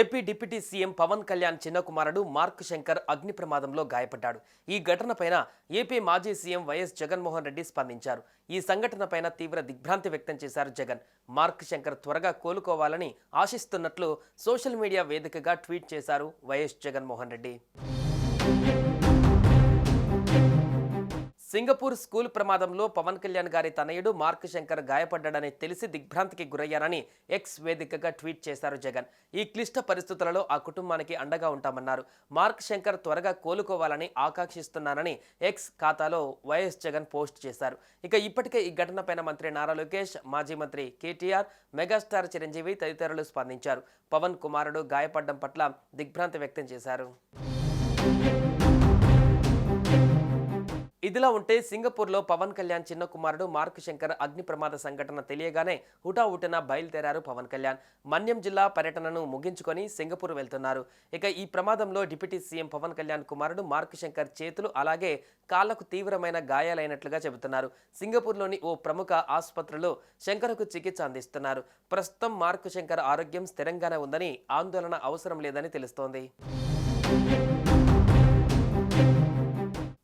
AP deputy CM Pawan Kalyan చిన్న కుమారుడు Mark Shankar అగ్ని ప్రమాదంలో గాయపడ్డాడు. ఈ ఘటనపైన ఏపీ మాజీ సీఎం వైఎస్ జగన్మోహన్ రెడ్డి స్పందించారు. ఈ సంఘటనపైన తీవ్ర దిగ్భ్రాంతి వ్యక్తం చేశారు జగన్. మార్క్ శంకర్ త్వరగా కోలుకోవాలని ఆశిస్తున్నట్లు సోషల్ మీడియా వేదికగా ట్వీట్ చేశారు YS Jaganmohan Reddy. Singapore school ప్రమాదంలో పవన్ కళ్యాణ్ గారి తనయుడు మార్క్ శంకర్ గాయపడ్డాడని తెలిసి దిగ్భ్రాంతికి గురయ్యానని ఎక్స్ వేదికగా ట్వీట్ చేశారు జగన్. ఈ క్లిష్ట పరిస్థితులలో ఆ కుటుంబానికి అండగా ఉంటామన్నారు. మార్క్ శంకర్ త్వరగా కోలుకోవాలని ఆకాంక్షిస్తున్నానని ఎక్స్ ఖాతాలో వైఎస్ జగన్ పోస్ట్ చేశారు. ఇక ఇప్పటికే ఈ ఘటనపైన మంత్రి నారా లోకేష్ మాజీ మంత్రి కేటీఆర్ మెగాస్టార్ చిరంజీవి తదితరులు స్పందించారు. పవన్ కుమారుడు గాయపడడం పట్ల దిగ్భ్రాంతి వ్యక్తం చేశారు. ఇదిలా ఉంటే సింగపూర్లో పవన్ కళ్యాణ్ చిన్న కుమారుడు మార్క్ శంకర్ అగ్ని ప్రమాద సంఘటన తెలియగానే హుటాహుటిన బయలుదేరారు పవన్ కళ్యాణ్. మన్యం జిల్లా పర్యటనను ముగించుకొని సింగపూర్ వెళ్తున్నారు. ఇక ఈ ప్రమాదంలో డిప్యూటీ సీఎం పవన్ కళ్యాణ్ కుమారుడు మార్క్ శంకర్ చేతులు అలాగే కాళ్ళకు తీవ్రమైన గాయాలైనట్లుగా చెబుతున్నారు. సింగపూర్లోని ఓ ప్రముఖ ఆసుపత్రిలో శంకర్కు చికిత్స అందిస్తున్నారు. ప్రస్తుతం మార్క్ శంకర్ ఆరోగ్యం స్థిరంగానే ఉందని ఆందోళన అవసరం లేదని తెలుస్తోంది.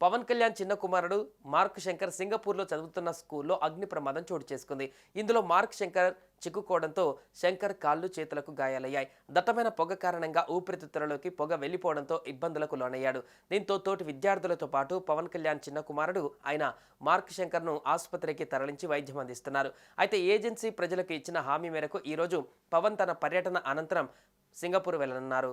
పవన్ కళ్యాణ్ చిన్న కుమారుడు మార్క్ శంకర్ సింగపూర్లో చదువుతున్న స్కూల్లో అగ్ని ప్రమాదం చోటు చేసుకుంది. ఇందులో మార్క్ శంకర్ చిక్కుకోవడంతో శంకర్ కాళ్ళు చేతులకు గాయాలయ్యాయి. దట్టమైన పొగ కారణంగా ఊపిరితిత్తులలోకి పొగ వెళ్ళిపోవడంతో ఇబ్బందులకు లోనయ్యాడు. దీంతో తోటి విద్యార్థులతో పాటు పవన్ కళ్యాణ్ చిన్న కుమారుడు ఆయన మార్క్ శంకర్ను ఆసుపత్రికి తరలించి వైద్యం అందిస్తున్నారు. అయితే ఏజెన్సీ ప్రజలకు ఇచ్చిన హామీ మేరకు ఈరోజు పవన్ తన పర్యటన అనంతరం సింగపూర్ వెళ్ళనున్నారు